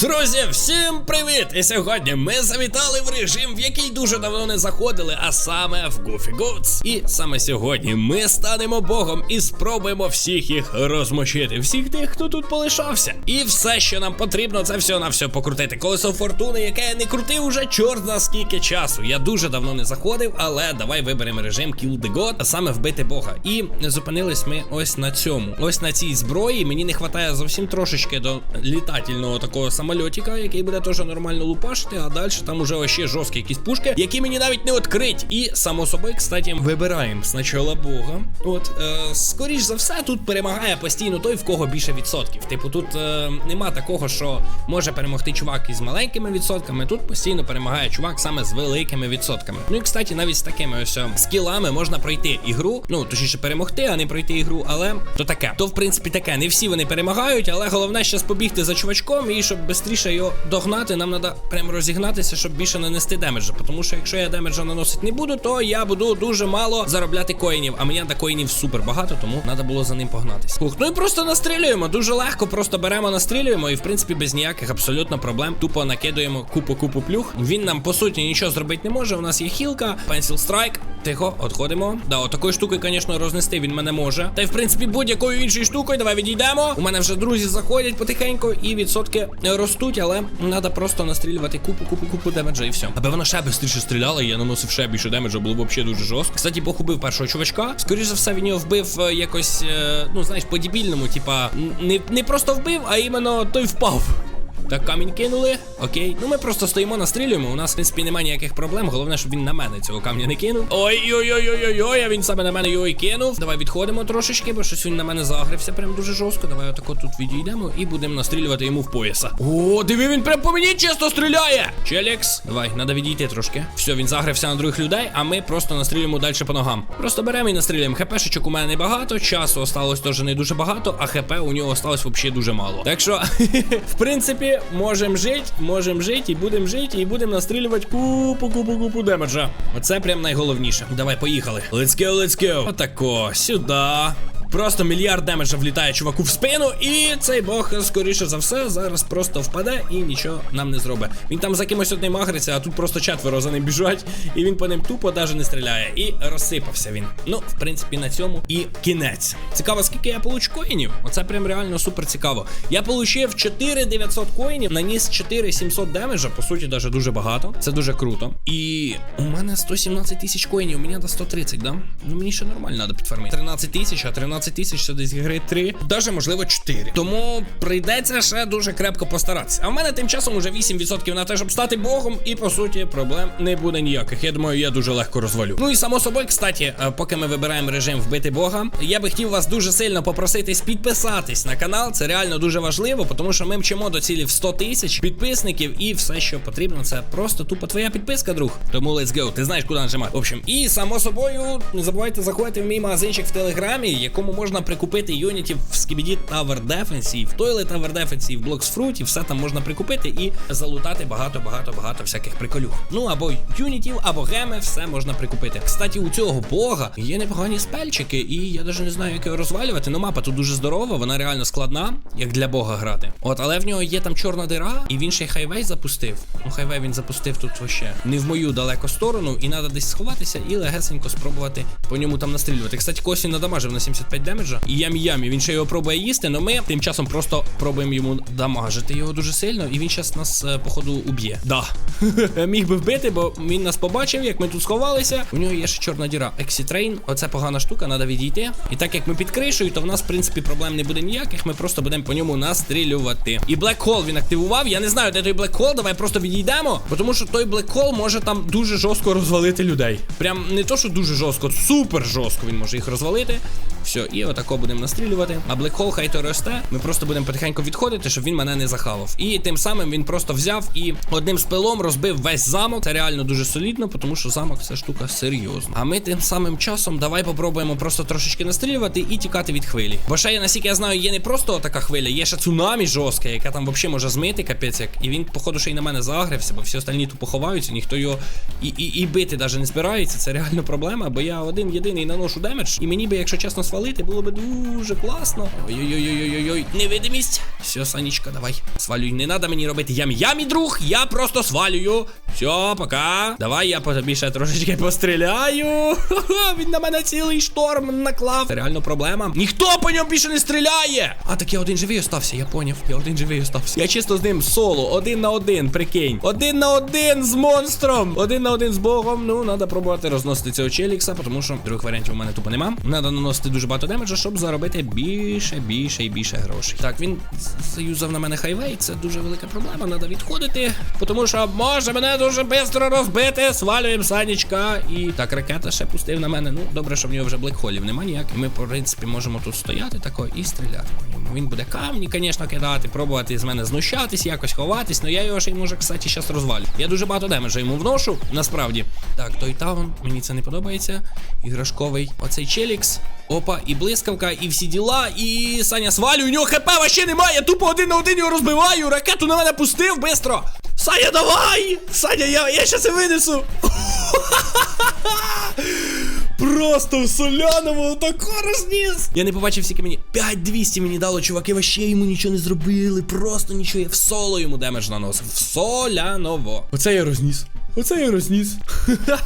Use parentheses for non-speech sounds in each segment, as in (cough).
Друзі, всім привіт! І сьогодні ми завітали в режим, в який дуже давно не заходили, а саме в Goofy Goods. І саме сьогодні ми станемо богом і спробуємо всіх їх розмочити, всіх тих, хто тут полишався. І все, що нам потрібно, це все на все покрутити. Колесо фортуни, яке я не крутив уже чорт за скільки часу. Я дуже давно не заходив, але давай виберемо режим Kill the God, а саме вбити бога. І зупинились ми ось на цьому. Ось на цій зброї. Мені не вистачає зовсім трошечки до літательного такого самольотика, який буде теж нормально лупашити, а далі там уже ще жорсткі якісь пушки, які мені навіть не відкрить. І само собою, кстати, вибираємо спочатку Бога. От, е, скоріш за все, тут перемагає постійно той, в кого більше відсотків. Типу, тут е, нема такого, що може перемогти чувак із маленькими відсотками. Тут постійно перемагає чувак саме з великими відсотками. Ну і кстати, навіть з такими ось е, скілами можна пройти ігру. Ну, точніше, перемогти, а не пройти ігру, але то таке. То в принципі таке. Не всі вони перемагають, але головне зараз побігти за чувачком і щоб швидше його догнати, нам треба прям розігнатися, щоб більше нанести демеджа. Тому що якщо я демеджа наносити не буду, то я буду дуже мало заробляти коїнів. А мені на коїнів супер багато, тому треба було за ним погнатися. Хух, ну і просто настрілюємо. Дуже легко, просто беремо, настрілюємо, і в принципі без ніяких абсолютно проблем. Тупо накидуємо купу-купу плюх. Він нам по суті нічого зробити не може. У нас є хілка, Pencil Strike. Тихо, отходимо. Да, от такою штукою, звісно, рознести він мене може. Та й в принципі будь-якою іншою штукою. Давай відійдемо. У мене вже друзі заходять потихеньку, і відсотки ростуть, але треба просто настрілювати купу, купу, купу демеджа і все. Аби воно ще швидше стріляла, і я наносив ще більше демеджа, було б взагалі дуже жорстко. Кстати, Бог убив першого чувачка. Скоріше за все, він його вбив е, якось, е, ну знаєш, по-дебільному, типа, не, не просто вбив, а іменно той впав. Так, камінь кинули. Окей. Ну ми просто стоїмо, настрілюємо. У нас, в принципі, немає ніяких проблем. Головне, щоб він на мене цього камня не кинув. Ой-ой-ой-ой-ой, а він саме на мене його і кинув. Давай відходимо трошечки, бо щось він на мене загрився прям дуже жорстко. Давай отако тут відійдемо і будемо настрілювати йому в пояса. О, диви, він прям по мені чисто стріляє. Челікс, давай, треба відійти трошки. Все, він загрився на других людей, а ми просто настрілюємо далі по ногам. Просто беремо і настрілюємо. ХПшечок у мене небагато, часу осталось теж не дуже багато, а ХП у нього осталось взагалі дуже мало. Так що, (laughs) в принципі, можемо жити, можемо жити і будемо жити, і будемо настрілювати купу, купу, купу демеджа. Оце прям найголовніше. Давай, поїхали. Let's go, let's go. Отако, сюди. Просто мільярд демеджа влітає чуваку в спину, і цей бог, скоріше за все, зараз просто впаде і нічого нам не зробить. Він там за кимось одним агриться, а тут просто четверо за ним біжать, і він по ним тупо навіть не стріляє. І розсипався він. Ну, в принципі, на цьому і кінець. Цікаво, скільки я получу коїнів. Оце прям реально супер цікаво. Я получив 4900 коїнів, наніс 4700 демеджа, по суті, даже дуже багато. Це дуже круто. І у мене 117 тисяч коїнів, у мене до 130, да? Ну мені ще нормально треба підфармити. 13 тисяч, а 13 тисяч це десь гри 3, даже можливо 4. Тому прийдеться ще дуже крепко постаратися. А в мене тим часом уже 8% на те, щоб стати богом, і по суті проблем не буде ніяких. Я думаю, я дуже легко розвалю. Ну і само собою, кстати, е, поки ми вибираємо режим вбити бога, я би хотів вас дуже сильно попроситись підписатись на канал. Це реально дуже важливо, тому що ми мчимо до цілі в 100 тисяч підписників, і все, що потрібно, це просто тупо твоя підписка, друг. Тому let's go. Ти знаєш, куди нажимати. В общем, і само собою, не забувайте заходити в мій магазинчик в телеграмі, якому можна прикупити юнітів в Skibidi Tower Defense, і в Toilet Tower Defense, і в Blocks Fruit, і все там можна прикупити і залутати багато-багато-багато всяких приколюх. Ну або юнітів, або геми, все можна прикупити. Кстати, у цього бога є непогані спельчики, і я навіть не знаю, як його розвалювати. Ну, мапа тут дуже здорова, вона реально складна, як для бога грати. От, але в нього є там чорна дира, і він ще й хайвей запустив. Ну, хайвей він запустив тут вообще не в мою далеко сторону, і треба десь сховатися і легесенько спробувати по ньому там настрілювати. Кстати, когось він надамажив на 75 демеджа. І ямі-ямі, він ще його пробує їсти, але ми тим часом просто пробуємо йому дамажити його дуже сильно, і він зараз нас, е, походу, уб'є. Да. (laughs) Міг би вбити, бо він нас побачив, як ми тут сховалися. У нього є ще чорна діра. Exit оце погана штука, треба відійти. І так як ми під кришею, то в нас, в принципі, проблем не буде ніяких. Ми просто будемо по ньому настрілювати. І Hole він активував. Я не знаю, де той Hole, Давай просто відійдемо. Тому що той Hole може там дуже жорстко розвалити людей. Прям не то, що дуже жорстко, супер жорстко він може їх розвалити. Все, і отако будемо настрілювати. А Hole хай то росте. Ми просто будемо потихеньку відходити, щоб він мене не захавав. І тим самим він просто взяв і одним спилом розбив весь замок. Це реально дуже солідно, тому що замок це штука серйозна. А ми тим самим часом давай попробуємо просто трошечки настрілювати і тікати від хвилі. Бо ще, наскільки я знаю, є не просто така хвиля, є ще цунамі жорстке, яка там взагалі може змити капець як. І він, походу, ще й на мене загрився, бо всі остальні тупо ховаються, ніхто його і, і, і бити навіть не збирається. Це реально проблема, бо я один єдиний наношу демедж, і мені би, якщо чесно, свалити, було би дуже класно. Ой-ой-ой-ой-ой-ой. Невидимість. Все, Санічка, давай. Свалюй. Не треба мені робити ям. Я друг, я просто свалюю. Все, пока. Давай я по трошечки постріляю. Він на мене цілий шторм наклав. Це реально проблема. Ніхто по ньому більше не стріляє. А так я один живий остався, я поняв. Я один живий остався. Я чисто з ним соло, один на один, прикинь. Один на один з монстром. Один на один з богом. Ну, треба пробувати розносити цього челікса, тому що других варіантів у мене тупо нема. Треба наносити дуже багато демеджа, щоб заробити більше, більше і більше грошей. Так, він заюзав на мене хайвей. Це дуже велика проблема. Треба відходити, тому що може мене дуже швидко розбити. Свалюємо санічка. І так, ракета ще пустив на мене. Ну, добре, що в нього вже блекхолів нема ніяких. Ми, в принципі, можемо тут стояти тако і стріляти по ньому. Він буде камні, звісно, кидати, пробувати з мене знущатись, якось ховатись. Ну я його ще й може, кстати, зараз розвалю. Я дуже багато демеджа йому вношу, насправді. Так, той таун, мені це не подобається. Іграшковий. Оцей челікс. Опа, і блискавка, і всі діла, і Саня свалює, у нього хп вообще немає. Тупо один на один його розбиваю. Ракету на мене пустив бистро. Саня, давай! Саня, я, я і винесу. (laughs) Просто в соляному тако розніс. Я не побачив, скільки мені 5200 мені дало, чуваки, вообще йому нічого не зробили. Просто нічого. Я в соло йому демедж наносив. В соляново. Оце я розніс. Оце я розніс.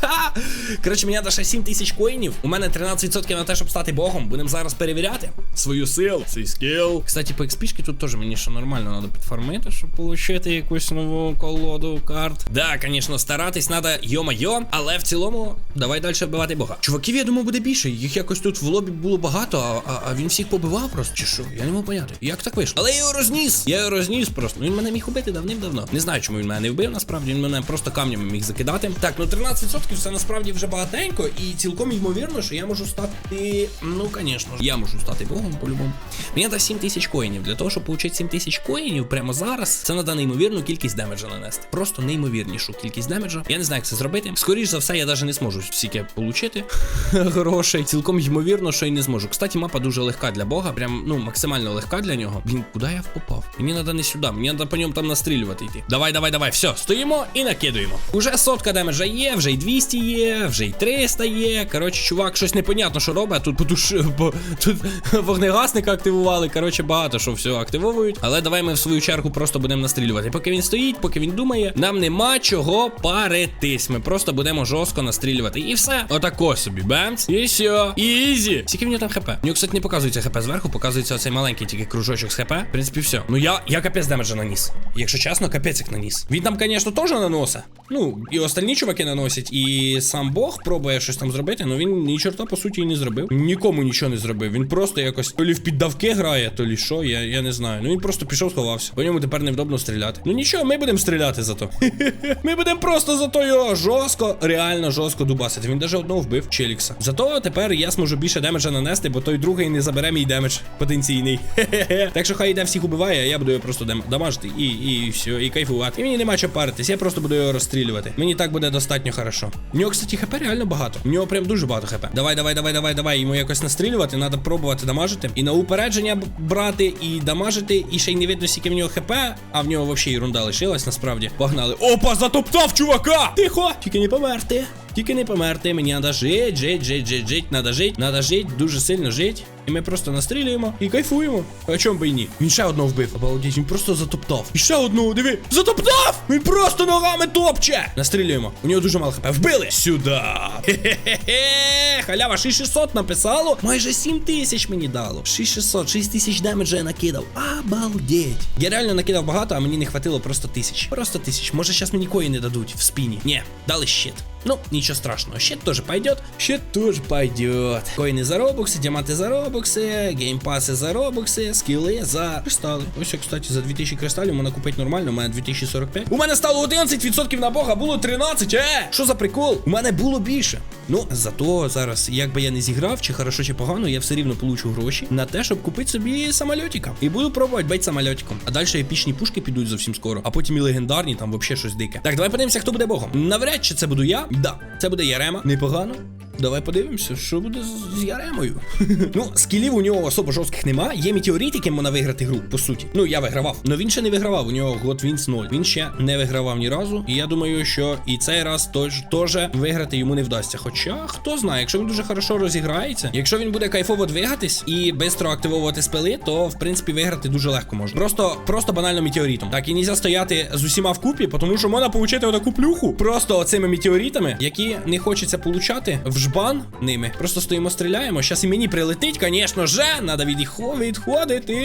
(laughs) Коротше, мені ще 7 тисяч коїнів. У мене 13% на те, щоб стати богом. Будемо зараз перевіряти свою силу, свій скіл. Кстати, по XP тут теж мені ще нормально треба підфармити, щоб отримати якусь нову колоду карт. Да, звісно, старатись треба йо-майо, але в цілому давай далі вбивати бога. Чуваків, я думаю, буде більше. Їх якось тут в лобі було багато, а, а, а він всіх побивав просто. Чи що? Я не можу поняти. Як так вийшло? Але я його розніс. Я його розніс просто. Ну він мене міг убити давним-давно. Не знаю, чому він мене не вбив. Насправді він мене просто камнями міг закидати. Так, ну 13% це насправді вже багатенько, і цілком ймовірно, що я можу стати. Ну, звісно я можу стати богом по-любому. Мені треба 7 тисяч коїнів. Для того, щоб отримати 7 тисяч коїнів прямо зараз, це треба неймовірну кількість демеджа нанести. Просто неймовірнішу кількість демеджа. Я не знаю, як це зробити. Скоріше за все, я навіть не зможу стільки отримати (laughs) грошей. Цілком ймовірно, що й не зможу. Кстати, мапа дуже легка для бога. Прям ну максимально легка для нього. Блін, куди я попав? Мені треба не сюди. Мені треба по ньому там настрілювати йти. Давай, давай, давай. Все, стоїмо і накидуємо. Уже сотка демеджа є, вже й 200 є, вже й 300 є. Коротше, чувак, щось непонятно, що робить. Тут потуш... бо тут (laughs) вогнегасника активували. Коротше, багато що все активовують. Але давай ми в свою чергу просто будемо настрілювати. Поки він стоїть, поки він думає, нам нема чого паритись. Ми просто будемо жорстко настрілювати. І все. Отако собі. Бемц. І все. Ізі. Скільки в нього там хп? Нього, кстати, не показується хп зверху, показується оцей маленький тільки кружочок з хп. В принципі, все. Ну я, я капець демеджа наніс. Якщо чесно, капець як наніс. Він там, звісно, теж наносить. Ну, і остальні чуваки наносять, і сам Бог пробує щось там зробити, але він ні чорта по суті і не зробив. Нікому нічого не зробив. Він просто якось то лі в піддавки грає, то лі що, я, я не знаю. Ну він просто пішов, сховався. По ньому тепер невдобно стріляти. Ну нічого, ми будемо стріляти зато. (laughs) ми будемо просто зато його жорстко, реально жорстко дубасити. Він даже одного вбив Челікса. Зато тепер я зможу більше демеджа нанести, бо той другий не забере мій демедж потенційний. (laughs) так що хай йде всіх убиває, а я буду його просто дам- дамажити і, і все, і кайфувати. І мені нема чого паритись, я просто буду його розстрілювати. Мені так буде достатньо хорошо. У нього, кстати, хп реально багато. У нього прям дуже багато хп. Давай, давай, давай, давай, давай. Йому якось настрілювати, треба пробувати дамажити. І на упередження брати, і дамажити, і ще й не видно, скільки в нього хп, а в нього взагалі ерунда лишилась, насправді. Погнали. Опа, затоптав чувака! Тихо! Тільки не померти. Тільки не померти, мені треба жить, жить, жить, жить, жить, надо жить, надо жить, дуже сильно жить. І ми просто настрілюємо і кайфуємо. А чому би і ні? Він ще одного вбив. Обалдеть, він просто затоптав. І ще одного, диви. Затоптав! Він просто ногами топче. Настрілюємо. У нього дуже мало хп. Вбили. Сюди. Хе-хе-хе. Халява 6600 написало. Майже 7 тисяч мені дало. 6600, 6 тисяч демеджа я накидав. Обалдеть. Я реально накидав багато, а мені не хватило просто тисяч. Просто тисяч. Може, зараз мені кої не дадуть в спині. Ні, дали щит. Ну, ничего страшного. Щит тоже пойдет. Щит тоже пойдет. Коины за робоксы, диаманты за робоксы, геймпасы за робоксы, скилли за кристали. Ось, кстати, за 2000 кристалів можна купити нормально. У мене 2045. У мене стало 11% на бога, було 13. Е! Що за прикол? У мене було більше. Ну, зато зараз, як би я не зіграв, чи хорошо, чи погано, я все рівно получу гроші на те, щоб купити собі самольотика. І буду пробувати бити самольотиком. А далі епічні пушки підуть зовсім скоро, а потім і легендарні, там взагалі щось дике. Так, давай подивимося, хто буде богом. Навряд чи це буду я. Да, це буде Ярема. Непогано. Давай подивимося, що буде з, Яремою. (laughs) ну, скілів у нього особо жорстких нема. Є метеорит, яким можна виграти гру, по суті. Ну, я вигравав. Но він ще не вигравав. У нього год Вінс 0. Він ще не вигравав ні разу. І я думаю, що і цей раз теж виграти йому не вдасться. Хоча хто знає, якщо він дуже хорошо розіграється, якщо він буде кайфово двигатись і швидко активовувати спили, то в принципі виграти дуже легко можна. Просто, просто банально метеоритом. Так, і нельзя стояти з усіма вкупі, тому що можна отримати отаку плюху. Просто оцими метеоритами, які не хочеться получати в жбан ними. Просто стоїмо, стріляємо. Щас і мені прилетить, звісно же. Надо відхо- відходити.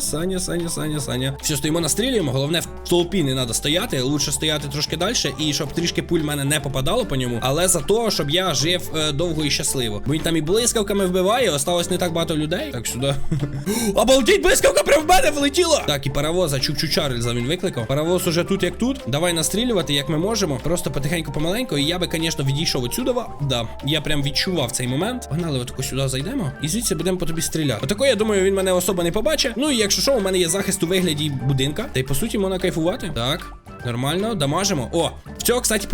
Саня, Саня, Саня, Саня. Все, стоїмо, настрілюємо. Головне, в толпі не треба стояти. Лучше стояти трошки далі, і щоб трішки пуль мене не попадало по ньому. Але за то, щоб я жив е, довго і щасливо. Бо він там і блискавками вбиває, осталось не так багато людей. Так сюди. (gasps) Обалдіть, блискавка прям в мене влетіла! Так, і паровоза, Чукчу Чарльза він викликав. Паровоз уже тут, як тут. Давай настрілювати, як ми можемо. Просто потихеньку помаленьку. І я би, звісно, відійшов отсюда. Да, я прям відчував цей момент. Погнали, отако сюди зайдемо. І звідси будемо по тобі стріляти. Отако, я думаю, він мене особо не побачить. Ну і якщо що, у мене є захист у вигляді будинка. Та й по суті можна кайфувати. Так. Нормально, дамажимо. О, в цього, кстати,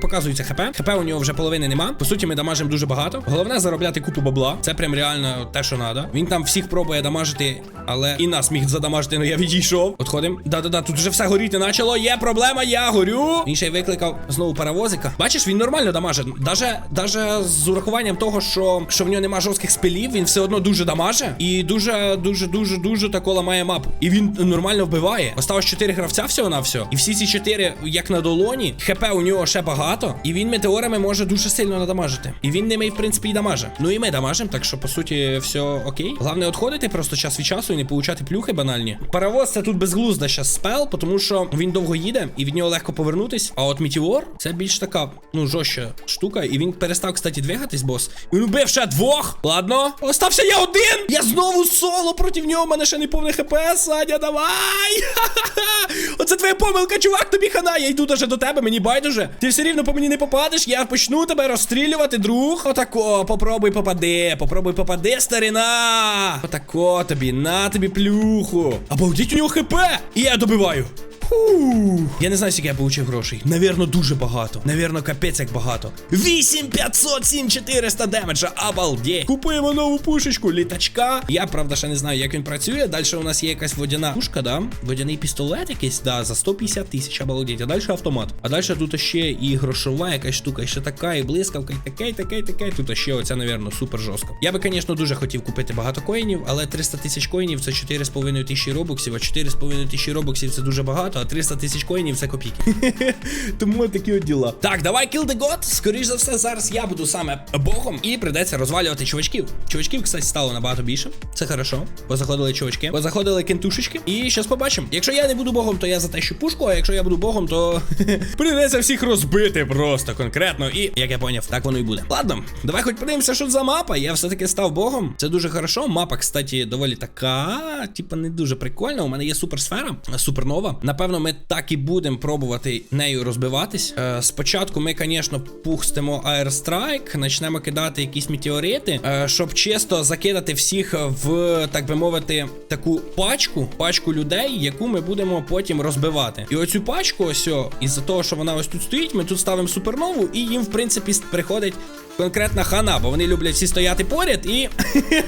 показується ХП. ХП у нього вже половини нема. По суті, ми дамажимо дуже багато. Головне заробляти купу бабла. Це прям реально те, що треба. Він там всіх пробує дамажити, але і нас міг задамажити, але я відійшов. Отходим. Да-да-да, тут вже все горіти почало. Є проблема, я горю. Він ще й викликав знову паровозика. Бачиш, він нормально дамажить. Даже, даже з урахуванням того, що, що в нього нема жорстких спилів, він все одно дуже дамаже. І дуже, дуже, дуже, дуже тако ламає мапу. І він нормально вбиває. Осталось 4 гравця всього на все. І всі ці 4, як на долоні, хп у нього ще багато. І він метеорами може дуже сильно надамажити. І він ними, в принципі, і дамаже. Ну і ми дамажимо, так що по суті все окей. Головне відходити просто час від часу і не получати плюхи банальні. Паровоз це тут безглузда щас спел, тому що він довго їде і від нього легко повернутись. А от Мітіор це більш така, ну, жорстча штука. І він перестав, кстати, двигатись, бос. Він убив ще двох. Ладно. Остався я один. Я знову соло проти нього. У мене ще не повне хп. Саня, давай. (laughs) Оце твоя помилка, чувак, тобі хана. Я йду даже до тебе, мені байдуже. Ти все рівно по мені не попадеш. Я почну тебе розстрілювати, друг. Отако, попробуй попади. Попробуй попади, старина. Отако тобі, на тобі плюху. Обалдіть у нього хп. І я добиваю. Фух. Я не знаю, скільки я получив грошей. Навірно, дуже багато. Навірно, капець як багато. 8500, 7400 демеджа. Обалдеть. Купуємо нову пушечку, літачка. Я, правда, ще не знаю, як він працює. Далі у нас є якась водяна пушка, да? Водяний пістолет якийсь, да, за 150 тисяч, обалдеть. А далі автомат. А далі тут ще і грошова якась штука, і ще така, і блискавка, і таке, і таке, і таке. Тут ще оця, навірно, супер жорстка. Я би, звісно, дуже хотів купити багато коїнів, але 300 тисяч коїнів це 4,5 тисячі робоксів, а 4,5 тисячі робоксів це дуже багато, а 300 тисяч коїнів це копійки. (laughs) Тому такі от діла. Так, давай kill the god. Скоріш за все, зараз я буду саме богом і придеться розвалювати чувачків. Чувачків, кстати, стало набагато більше. Це хорошо. Позаходили чувачки, позаходили кентушечки. І щас побачимо. Якщо я не буду богом, то я затещу пушку, а якщо я буду богом, то (laughs) придеться всіх розбити просто конкретно. І як я поняв, так воно і буде. Ладно, давай хоч подивимося, що за мапа. Я все-таки став богом. Це дуже хорошо. Мапа, кстати, доволі така, типа, не дуже прикольна. У мене є суперсфера, супернова. Напевно, ми так і будемо пробувати нею розбиватись. Е, спочатку ми, звісно, пустимо Airstrike, почнемо кидати якісь метеорити, е, щоб чисто закидати всіх в, так би мовити, таку пачку, пачку людей, яку ми будемо потім розбивати. І оцю пачку, ось, із-за того, що вона ось тут стоїть, ми тут ставимо супернову, і їм, в принципі, приходить. Конкретна хана, бо вони люблять всі стояти поряд, і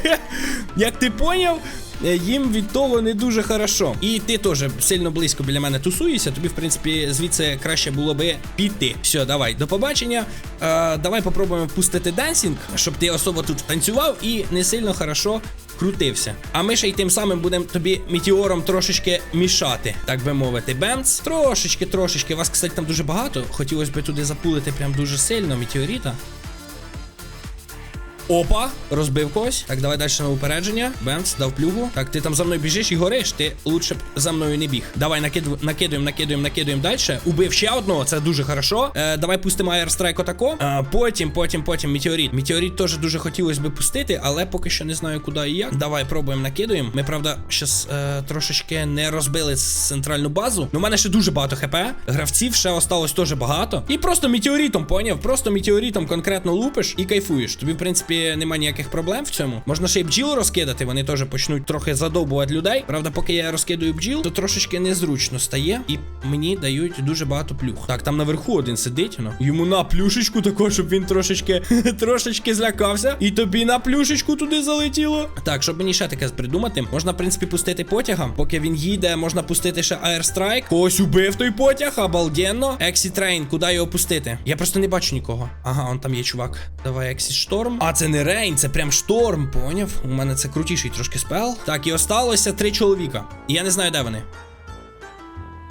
(laughs) як ти поняв, їм від того не дуже хорошо. І ти теж сильно близько біля мене тусуєшся, тобі, в принципі, звідси краще було би піти. Все, давай, до побачення. Е, давай попробуємо впустити денсінг, щоб ти особо тут танцював і не сильно хорошо крутився. А ми ще й тим самим будемо тобі метеором трошечки мішати, так би мовити. Бемц. Трошечки, трошечки. Вас, кстати, там дуже багато. Хотілося б туди запулити прям дуже сильно метеоріта. Опа, розбив когось. Так, давай далі на упередження. Бемц, дав плюгу. Так, ти там за мною біжиш і гориш. Ти лучше б за мною не біг. Давай, накиду, накидуємо, накидуємо, накидуємо далі. Убив ще одного, це дуже хорошо. Е, давай пустимо аерстрайк отако. Е, потім, потім, потім метеорит. Метеорит теж дуже хотілося би пустити, але поки що не знаю, куди і як. Давай пробуємо, накидуємо. Ми, правда, щас е, трошечки не розбили центральну базу. Ну, у мене ще дуже багато хп. Гравців ще осталось теж багато. І просто метеоритом, поняв? Просто метеоритом конкретно лупиш і кайфуєш. Тобі, в принципі, нема ніяких проблем в цьому. Можна ще й бджіл розкидати, вони теж почнуть трохи задовбувати людей. Правда, поки я розкидаю бджіл, то трошечки незручно стає, і мені дають дуже багато плюх. Так, там наверху один сидить, ну. Йому на плюшечку також, щоб він трошечки (laughs) трошечки злякався. І тобі на плюшечку туди залетіло. Так, щоб мені ще таке придумати, можна, в принципі, пустити потягом. Поки він їде, можна пустити ще Airstrike. Ось убив той потяг, обалденно. Exit Train, куди його пустити? Я просто не бачу нікого. Ага, он там є чувак. Давай Exit Storm. А, це не Рейн, це прям шторм, поняв? У мене це крутіший трошки спел. Так, і осталося три чоловіка. І я не знаю, де вони.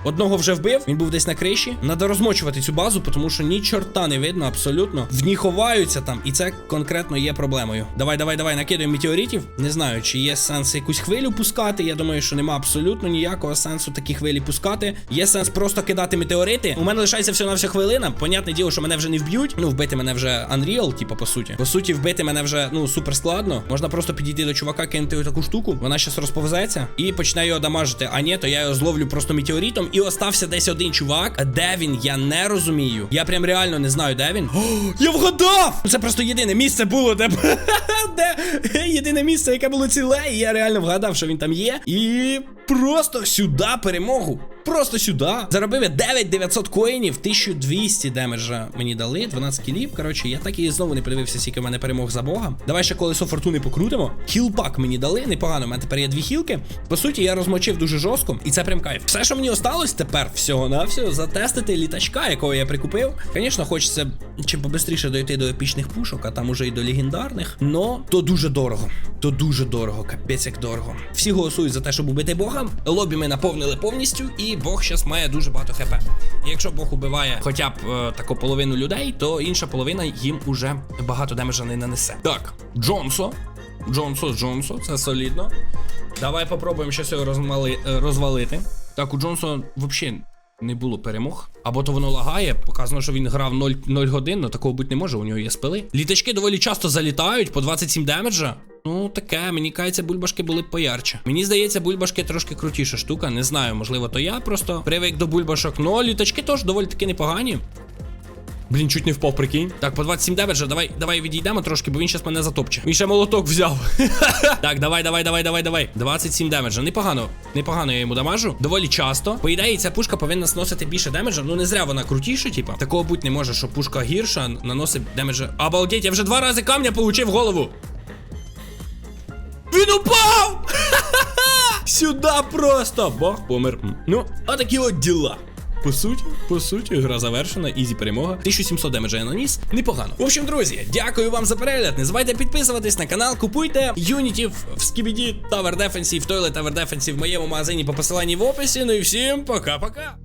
Одного вже вбив, він був десь на криші. Надо розмочувати цю базу, тому що ні чорта не видно абсолютно. В ній ховаються там, і це конкретно є проблемою. Давай, давай, давай, накидаємо метеоритів. Не знаю, чи є сенс якусь хвилю пускати. Я думаю, що нема абсолютно ніякого сенсу такі хвилі пускати. Є сенс просто кидати метеорити. У мене лишається всього на вся хвилина. Понятне діло, що мене вже не вб'ють. Ну, вбити мене вже Unreal, типу, по суті. По суті, вбити мене вже ну супер складно. Можна просто підійти до чувака, кинути таку штуку. Вона щас розповзеться і почне його дамажити. А ні, то я його зловлю просто метеоритом. І остався десь один чувак. Де він? Я не розумію. Я прям реально не знаю, де він. О, я вгадав! Це просто єдине місце було, де (laughs) де єдине місце, яке було ціле, і я реально вгадав, що він там є. І просто сюди перемогу. Просто сюди. Заробив я 9900 коїнів, 1200 демеджа мені дали, 12 кілів. Коротше, я так і знову не подивився, скільки в мене перемог за Бога. Давай ще колесо фортуни покрутимо. Хілпак мені дали, непогано. У мене тепер є дві хілки. По суті, я розмочив дуже жорстко, і це прям кайф. Все, що мені осталось тепер, всього-навсього, затестити літачка, якого я прикупив. Звісно, хочеться чим побистріше дойти до епічних пушок, а там уже і до легендарних. Но то дуже дорого. То дуже дорого, капець як дорого. Всі голосують за те, щоб убити Бога. Лобі ми наповнили повністю, і Бог зараз має дуже багато хп. І якщо Бог убиває хоча б е, таку половину людей, то інша половина їм уже багато демеджа не нанесе. Так, Джонсо. Джонсо, Джонсо, це солідно. Давай попробуємо щось його розмали, е, розвалити. Так, у Джонсо взагалі не було перемог. Або то воно лагає, показано, що він грав 0, 0 годин, але такого бути не може, у нього є спили. Літачки доволі часто залітають по 27 демеджа. Ну, таке, мені кається, бульбашки були б поярче. Мені здається, бульбашки трошки крутіша штука. Не знаю, можливо, то я просто привик до бульбашок. Ну, літачки теж доволі таки непогані. Блін, чуть не впав, прикинь. Так, по 27 демеджа, давай, давай відійдемо трошки, бо він щас мене затопче. Він ще молоток взяв. (laughs) так, давай, давай, давай, давай, давай. 27 демеджа. Непогано. Непогано я йому дамажу. Доволі часто. По ідеї, ця пушка повинна сносити більше демеджа. Ну не зря вона крутіша, типа. Такого бути не може, що пушка гірша наносить демеджа. Обалдеть, я вже два рази камня получив голову. Він упав! (laughs) Сюда просто! Бог помер. Ну, отакі от діла. По суті, по суті, гра завершена, ізі перемога. 1700 демеджа я наніс. Непогано. В общем, друзі, дякую вам за перегляд. Не забувайте підписуватись на канал, купуйте юнітів в Скібіді Tower Defensive, Toilet Tower Defensive в моєму магазині по посиланні в описі. Ну і всім пока-пока.